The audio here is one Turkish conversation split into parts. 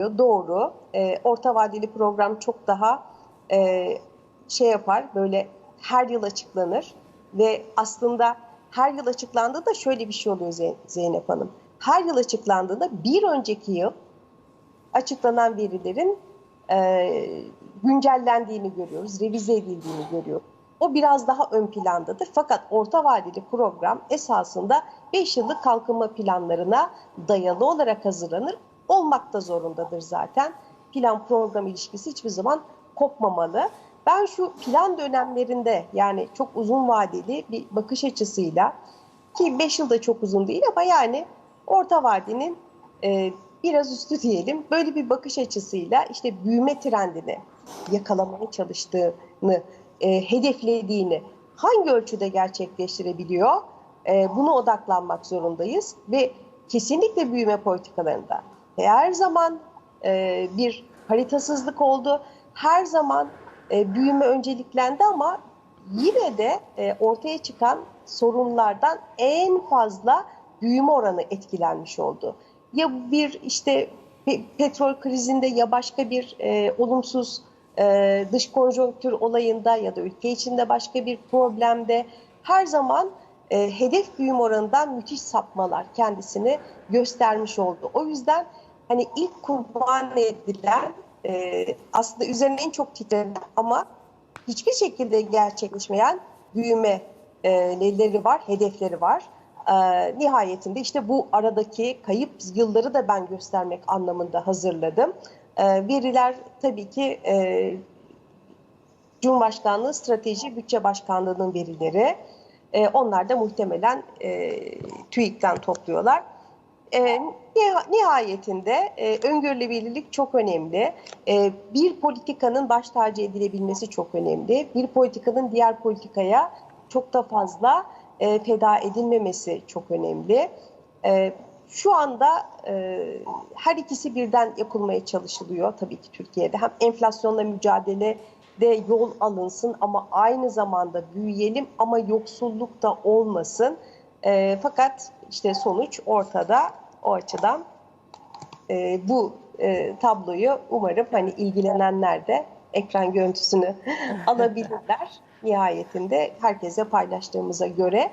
Doğru. E, orta vadeli program çok daha e, şey yapar, böyle her yıl açıklanır ve aslında her yıl açıklandığında şöyle bir şey oluyor Zey- Zeynep Hanım. Her yıl açıklandığında bir önceki yıl açıklanan verilerin e, güncellendiğini görüyoruz, revize edildiğini görüyoruz. O biraz daha ön plandadır. Fakat orta vadeli program esasında 5 yıllık kalkınma planlarına dayalı olarak hazırlanır. Olmak da zorundadır zaten. Plan program ilişkisi hiçbir zaman kopmamalı. Ben şu plan dönemlerinde yani çok uzun vadeli bir bakış açısıyla ki 5 yıl da çok uzun değil ama yani orta vadenin e, biraz üstü diyelim böyle bir bakış açısıyla işte büyüme trendini yakalamaya çalıştığını, e, hedeflediğini hangi ölçüde gerçekleştirebiliyor e, buna odaklanmak zorundayız ve kesinlikle büyüme politikalarında her zaman e, bir haritasızlık oldu. Her zaman e, büyüme önceliklendi ama yine de e, ortaya çıkan sorunlardan en fazla büyüme oranı etkilenmiş oldu. Ya bir işte pe- petrol krizinde ya başka bir e, olumsuz e, dış konjonktür olayında ya da ülke içinde başka bir problemde her zaman e, hedef büyüme oranından müthiş sapmalar kendisini göstermiş oldu. O yüzden hani ilk kurban edilen e, aslında üzerine en çok titrenen ama hiçbir şekilde gerçekleşmeyen büyümeleri var, hedefleri var. E, nihayetinde işte bu aradaki kayıp yılları da ben göstermek anlamında hazırladım. E, veriler tabii ki e, Cumhurbaşkanlığı Strateji Bütçe Başkanlığı'nın verileri. E, onlar da muhtemelen e, TÜİK'ten topluyorlar. E, niha- nihayetinde e, öngörülebilirlik çok önemli. E, bir politikanın baş tacı edilebilmesi çok önemli. Bir politikanın diğer politikaya çok da fazla e, feda edilmemesi çok önemli. E, şu anda e, her ikisi birden yapılmaya çalışılıyor tabii ki Türkiye'de. Hem enflasyonla mücadele de yol alınsın ama aynı zamanda büyüyelim ama yoksulluk da olmasın. E, fakat işte sonuç ortada. O açıdan e, bu e, tabloyu umarım hani ilgilenenler de ekran görüntüsünü alabilirler. Nihayetinde herkese paylaştığımıza göre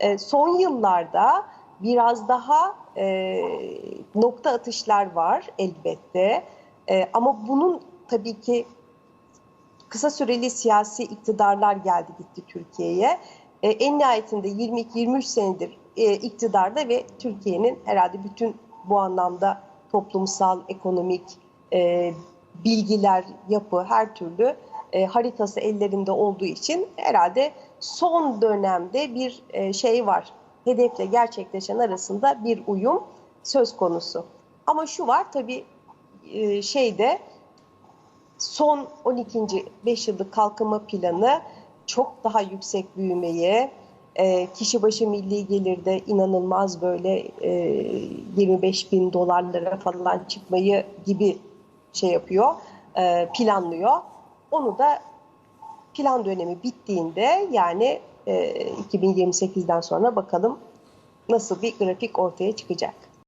e, son yıllarda biraz daha e, nokta atışlar var elbette. E, ama bunun tabii ki kısa süreli siyasi iktidarlar geldi gitti Türkiye'ye. E, en nihayetinde 22-23 senedir e, iktidarda ve Türkiye'nin herhalde bütün bu anlamda toplumsal, ekonomik e, bilgiler, yapı her türlü e, haritası ellerinde olduğu için herhalde son dönemde bir e, şey var. Hedefle gerçekleşen arasında bir uyum söz konusu. Ama şu var tabii e, şeyde son 12. 5 yıllık kalkınma planı çok daha yüksek büyümeye, e, kişi başı milli gelirde inanılmaz böyle e, 25 bin dolarlara falan çıkmayı gibi şey yapıyor, e, planlıyor. Onu da plan dönemi bittiğinde yani e, 2028'den sonra bakalım nasıl bir grafik ortaya çıkacak.